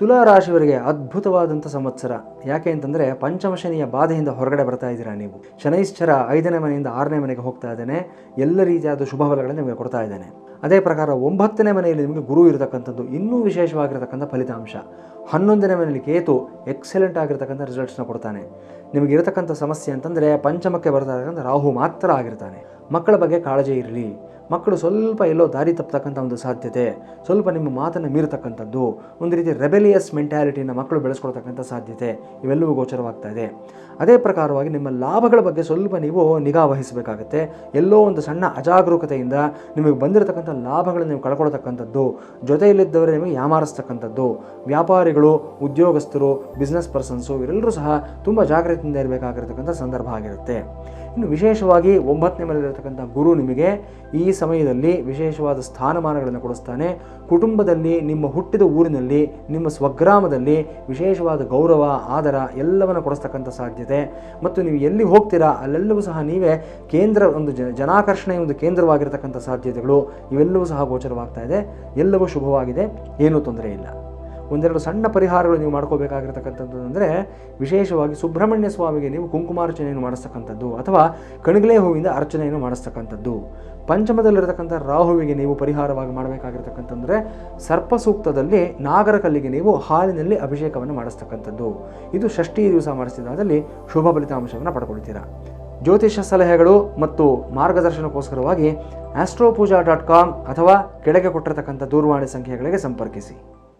ತುಲಾ ರಾಶಿಯವರಿಗೆ ಅದ್ಭುತವಾದಂಥ ಸಂವತ್ಸರ. ಯಾಕೆ ಅಂತಂದರೆ ಪಂಚಮ ಶನಿಯ ಬಾಧೆಯಿಂದ ಹೊರಗಡೆ ಬರ್ತಾ ಇದ್ದೀರಾ ನೀವು. ಶನೈಶ್ಚರ ಐದನೇ ಮನೆಯಿಂದ ಆರನೇ ಮನೆಗೆ ಹೋಗ್ತಾ ಇದ್ದಾನೆ. ಎಲ್ಲ ರೀತಿಯಾದ ಶುಭ ಫಲಗಳನ್ನು ನಿಮಗೆ ಕೊಡ್ತಾ ಇದ್ದಾನೆ. ಅದೇ ಪ್ರಕಾರ ಒಂಬತ್ತನೇ ಮನೆಯಲ್ಲಿ ನಿಮಗೆ ಗುರು ಇರತಕ್ಕಂಥದ್ದು ಇನ್ನೂ ವಿಶೇಷವಾಗಿರತಕ್ಕಂಥ ಫಲಿತಾಂಶ. ಹನ್ನೊಂದನೇ ಮನೆಯಲ್ಲಿ ಕೇತು ಎಕ್ಸಲೆಂಟ್ ಆಗಿರತಕ್ಕಂಥ ರಿಸಲ್ಟ್ಸ್ನ ಕೊಡ್ತಾನೆ. ನಿಮಗೆ ಇರತಕ್ಕಂಥ ಸಮಸ್ಯೆ ಅಂತಂದರೆ ಪಂಚಮಕ್ಕೆ ಬರ್ತಾ ಇರತಕ್ಕಂಥ ರಾಹು ಮಾತ್ರ ಆಗಿರ್ತಾನೆ. ಮಕ್ಕಳ ಬಗ್ಗೆ ಕಾಳಜಿ ಇರಲಿ. ಮಕ್ಕಳು ಸ್ವಲ್ಪ ಎಲ್ಲೋ ದಾರಿ ತಪ್ಪತಕ್ಕಂಥ ಒಂದು ಸಾಧ್ಯತೆ, ಸ್ವಲ್ಪ ನಿಮ್ಮ ಮಾತನ್ನು ಮೀರತಕ್ಕಂಥದ್ದು, ಒಂದು ರೀತಿ ರೆಬೆಲಿಯಸ್ ಮೆಂಟ್ಯಾಲಿಟಿನ ಮಕ್ಕಳು ಬೆಳೆಸ್ಕೊಳ್ತಕ್ಕಂಥ ಸಾಧ್ಯತೆ, ಇವೆಲ್ಲವೂ ಗೋಚರವಾಗ್ತಾ ಇದೆ. ಅದೇ ಪ್ರಕಾರವಾಗಿ ನಿಮ್ಮ ಲಾಭಗಳ ಬಗ್ಗೆ ಸ್ವಲ್ಪ ನೀವು ನಿಗಾ ವಹಿಸಬೇಕಾಗತ್ತೆ. ಎಲ್ಲೋ ಒಂದು ಸಣ್ಣ ಅಜಾಗರೂಕತೆಯಿಂದ ನಿಮಗೆ ಬಂದಿರತಕ್ಕಂಥ ಲಾಭಗಳನ್ನು ನೀವು ಕಳ್ಕೊಳ್ತಕ್ಕಂಥದ್ದು ಜೊತೆಯಲ್ಲಿದ್ದವರೇ ನಿಮಗೆ ಯಾಮಾರಿಸ್ತಕ್ಕಂಥದ್ದು, ವ್ಯಾಪಾರಿಗಳು, ಉದ್ಯೋಗಸ್ಥರು ಬಿಸ್ನೆಸ್ ಪರ್ಸನ್ಸು ಇವರೆಲ್ಲರೂ ಸಹ ತುಂಬ ಜಾಗ್ರತೆಯಿಂದ ಇರಬೇಕಾಗಿರ್ತಕ್ಕಂಥ ಸಂದರ್ಭ ಆಗಿರುತ್ತೆ. ಇನ್ನು ವಿಶೇಷವಾಗಿ ಒಂಬತ್ತನೇ ಮನೆಯಲ್ಲಿರತಕ್ಕಂಥ ಗುರು ನಿಮಗೆ ಈ ಸಮಯದಲ್ಲಿ ವಿಶೇಷವಾದ ಸ್ಥಾನಮಾನಗಳನ್ನು ಕೊಡಿಸ್ತಾನೆ. ಕುಟುಂಬದಲ್ಲಿ, ನಿಮ್ಮ ಹುಟ್ಟಿದ ಊರಿನಲ್ಲಿ, ನಿಮ್ಮ ಸ್ವಗ್ರಾಮದಲ್ಲಿ ವಿಶೇಷವಾದ ಗೌರವ, ಆದರ ಎಲ್ಲವನ್ನು ಕೊಡಿಸ್ತಕ್ಕಂಥ ಸಾಧ್ಯತೆ. ಮತ್ತು ನೀವು ಎಲ್ಲಿ ಹೋಗ್ತೀರಾ, ಅಲ್ಲೆಲ್ಲವೂ ಸಹ ನೀವೇ ಕೇಂದ್ರ ಒಂದು ಜನಾಕರ್ಷಣೆಯ ಒಂದು ಕೇಂದ್ರವಾಗಿರತಕ್ಕಂಥ ಸಾಧ್ಯತೆಗಳು ಇವೆಲ್ಲವೂ ಸಹ ಗೋಚರವಾಗ್ತಾ ಇದೆ. ಎಲ್ಲವೂ ಶುಭವಾಗಿದೆ, ಏನೂ ತೊಂದರೆ ಇಲ್ಲ. ಒಂದೆರಡು ಸಣ್ಣ ಪರಿಹಾರಗಳು ನೀವು ಮಾಡ್ಕೋಬೇಕಾಗಿರ್ತಕ್ಕಂಥದ್ದು ಅಂದರೆ ವಿಶೇಷವಾಗಿ ಸುಬ್ರಹ್ಮಣ್ಯ ಸ್ವಾಮಿಗೆ ನೀವು ಕುಂಕುಮಾರ್ಚನೆಯನ್ನು ಮಾಡಿಸ್ತಕ್ಕಂಥದ್ದು ಅಥವಾ ಕಣಗಲೆ ಹೂವಿಂದ ಅರ್ಚನೆಯನ್ನು ಮಾಡಿಸ್ತಕ್ಕಂಥದ್ದು. ಪಂಚಮದಲ್ಲಿರತಕ್ಕಂಥ ರಾಹುವಿಗೆ ನೀವು ಪರಿಹಾರವಾಗಿ ಮಾಡಬೇಕಾಗಿರ್ತಕ್ಕಂಥಂದರೆ ಸರ್ಪ ಸೂಕ್ತದಲ್ಲಿ ನಾಗರಕಲ್ಲಿಗೆ ನೀವು ಹಾಲಿನಲ್ಲಿ ಅಭಿಷೇಕವನ್ನು ಮಾಡಿಸ್ತಕ್ಕಂಥದ್ದು. ಇದು ಷಷ್ಠಿ ದಿವಸ ಮಾಡಿಸಿದಾದಲ್ಲಿ ಶುಭ ಫಲಿತಾಂಶವನ್ನು ಪಡ್ಕೊಳ್ತೀರಾ. ಜ್ಯೋತಿಷ ಸಲಹೆಗಳು ಮತ್ತು ಮಾರ್ಗದರ್ಶನಕ್ಕೋಸ್ಕರವಾಗಿ ಆಸ್ಟ್ರೋಪೂಜಾ ಡಾಟ್ ಕಾಮ್ ಅಥವಾ ಕೆಳಗೆ ಕೊಟ್ಟಿರತಕ್ಕಂಥ ದೂರವಾಣಿ ಸಂಖ್ಯೆಗಳಿಗೆ ಸಂಪರ್ಕಿಸಿ.